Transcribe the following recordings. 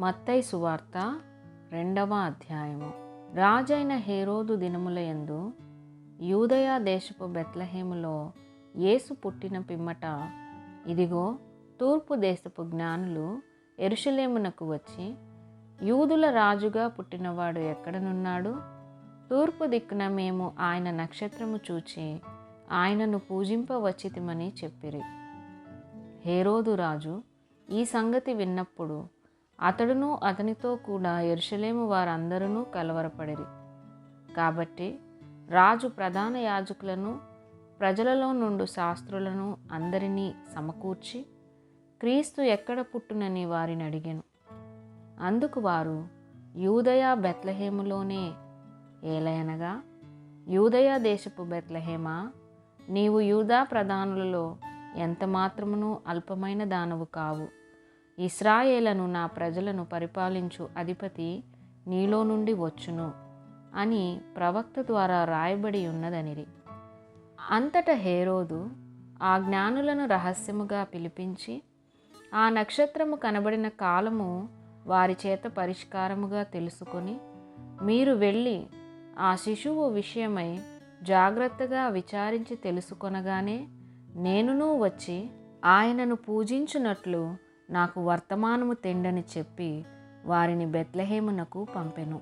మత్తై సువార్త రెండవ అధ్యాయము. రాజైన హేరోదు దినములయందు యూదయా దేశపు బెత్లహేములో యేసు పుట్టిన పిమ్మట ఇదిగో తూర్పు దేశపు జ్ఞానులు ఎరుషలేమునకు వచ్చి యూదుల రాజుగా పుట్టినవాడు ఎక్కడనున్నాడు? తూర్పు దిక్కున మేము ఆయన నక్షత్రము చూచి ఆయనను పూజింపవచ్చితిమని చెప్పిరి. హేరోదు రాజు ఈ సంగతి విన్నప్పుడు అతడును అతనితో కూడా ఎరుషలేము వారందరూ కలవరపడిరి. కాబట్టి రాజు ప్రధాన యాజకులను ప్రజలలో నుండి శాస్త్రులను అందరినీ సమకూర్చి క్రీస్తు ఎక్కడ పుట్టునని వారిని అడిగాను. అందుకు వారు యూదయ బెత్లహేములోనే ఏలయనగా యూదయ దేశపు బెత్లహేమా నీవు యూదా ప్రధానులలో ఎంత మాత్రమునూ అల్పమైన దానవు కావు. ఇస్రాయేలను నా ప్రజలను పరిపాలించు అధిపతి నీలో నుండి వచ్చును అని ప్రవక్త ద్వారా రాయబడి ఉన్నదనిరి. అంతట హేరోదు ఆ జ్ఞానులను రహస్యముగా పిలిపించి ఆ నక్షత్రము కనబడిన కాలము వారి చేత పరిష్కారముగా తెలుసుకొని మీరు వెళ్ళి ఆ శిశువు విషయమై జాగ్రత్తగా విచారించి తెలుసుకొనగానే నేనును వచ్చి ఆయనను పూజించినట్లు నాకు వర్తమానము తెండని చెప్పి వారిని బెత్లహేమునకు పంపెను.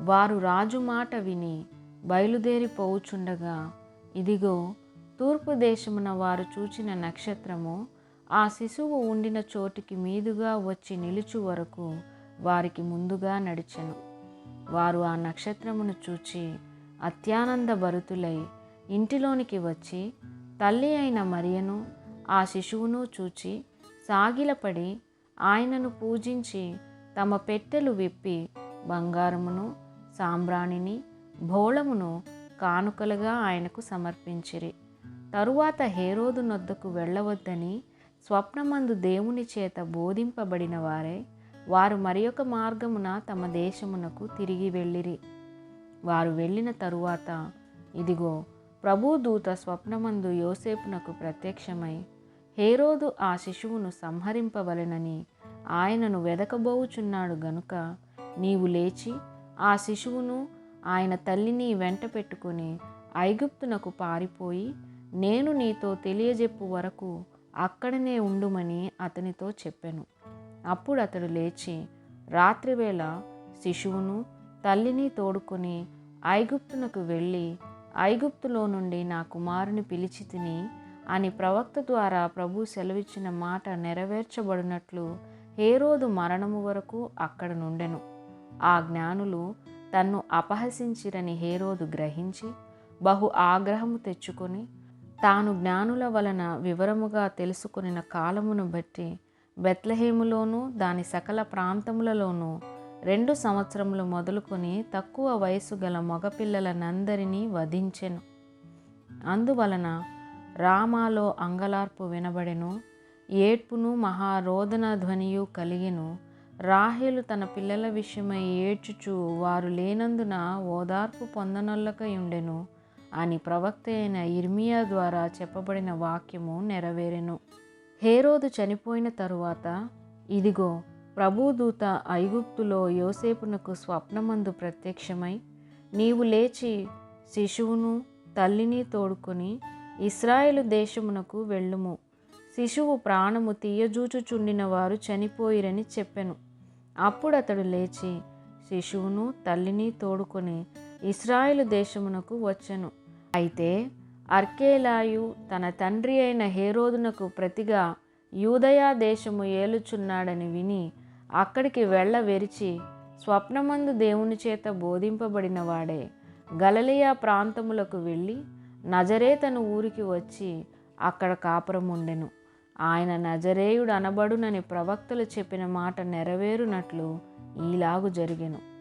వారు రాజు మాట విని బయలుదేరిపోవుచుండగా ఇదిగో తూర్పు దేశమున వారు చూచిన నక్షత్రము ఆ శిశువు ఉండిన చోటికి మీదుగా వచ్చి నిలుచు వరకు వారికి ముందుగా నడిచెను. వారు ఆ నక్షత్రమును చూచి అత్యానంద భరుతులై ఇంటిలోనికి వచ్చి తల్లి అయిన మరియను ఆ శిశువును చూచి సాగిలపడి ఆయనను పూజించి తమ పెట్టెలు విప్పి బంగారమును సాంబ్రాణిని భోళమును కానుకలుగా ఆయనకు సమర్పించిరి. తరువాత హేరోదు నొద్దకు వెళ్ళవద్దని స్వప్నమందు దేవుని చేత బోధింపబడిన వారే వారు మరి ఒక మార్గమున తమ దేశమునకు తిరిగి వెళ్ళిరి. వారు వెళ్ళిన తరువాత ఇదిగో ప్రభుదూత స్వప్నమందు యోసేపునకు ప్రత్యక్షమై హేరోదు ఆ శిశువును సంహరింపవలెనని ఆయనను వెదకబోవుచున్నాడు గనుక నీవు లేచి ఆ శిశువును ఆయన తల్లిని వెంట పెట్టుకుని ఐగుప్తునకు పారిపోయి నేను నీతో తెలియజెప్పు వరకు అక్కడనే ఉండుమని అతనితో చెప్పెను. అప్పుడు అతడు లేచి రాత్రివేళ శిశువును తల్లిని తోడుకొని ఐగుప్తునకు వెళ్ళి ఐగుప్తులో నుండి నా కుమారుని పిలిచి తిని అని ప్రవక్త ద్వారా ప్రభు సెలవిచ్చిన మాట నెరవేర్చబడినట్లు హేరోదు మరణము వరకు అక్కడ నుండెను. ఆ జ్ఞానులు తన్ను అపహసించిరని హేరోదు గ్రహించి బహు ఆగ్రహము తెచ్చుకొని తాను జ్ఞానుల వలన వివరముగా తెలుసుకున్న కాలమును బట్టి బెత్లహేములోనూ దాని సకల ప్రాంతములలోనూ రెండు సంవత్సరములు మొదలుకొని తక్కువ వయసు గల మగపిల్లలనందరినీ వధించెను. అందువలన రామాలో అంగలార్పు వినబడెను ఏడ్పును మహారోదన ధ్వనియు కలిగెను. రాహేలు తన పిల్లల విషయమై ఏడ్చుచు వారు లేనందున ఓదార్పు పొందనొల్లకయుండెను అని ప్రవక్త అయిన ఇర్మియా ద్వారా చెప్పబడిన వాక్యము నెరవేరెను. హేరోదు చనిపోయిన తరువాత ఇదిగో ప్రభుదూత ఐగుప్తులో యోసేపునకు స్వప్నమందు ప్రత్యక్షమై నీవు లేచి శిశువును తల్లిని తోడుకొని ఇస్రాయేలు దేశమునకు వెళ్ళుము. శిశువు ప్రాణము తీయజూచుచుండిన వారు చనిపోయిరని చెప్పెను. అప్పుడు అతడు లేచి శిశువును తల్లిని తోడుకొని ఇస్రాయేలు దేశమునకు వచ్చెను. అయితే అర్కేలాయు తన తండ్రి అయిన హేరోదునకు ప్రతిగా యూదయా దేశము ఏలుచున్నాడని విని అక్కడికి వెళ్ళవెరిచి స్వప్నమందు దేవుని చేత బోధింపబడిన వాడే గలలియా ప్రాంతములకు వెళ్ళి నజరేతను ఊరికి వచ్చి అక్కడ కాపురం ఉండెను. ఆయన నజరేయుడు అనబడునని ప్రవక్తలు చెప్పిన మాట నెరవేరునట్లు ఈలాగు జరిగెను.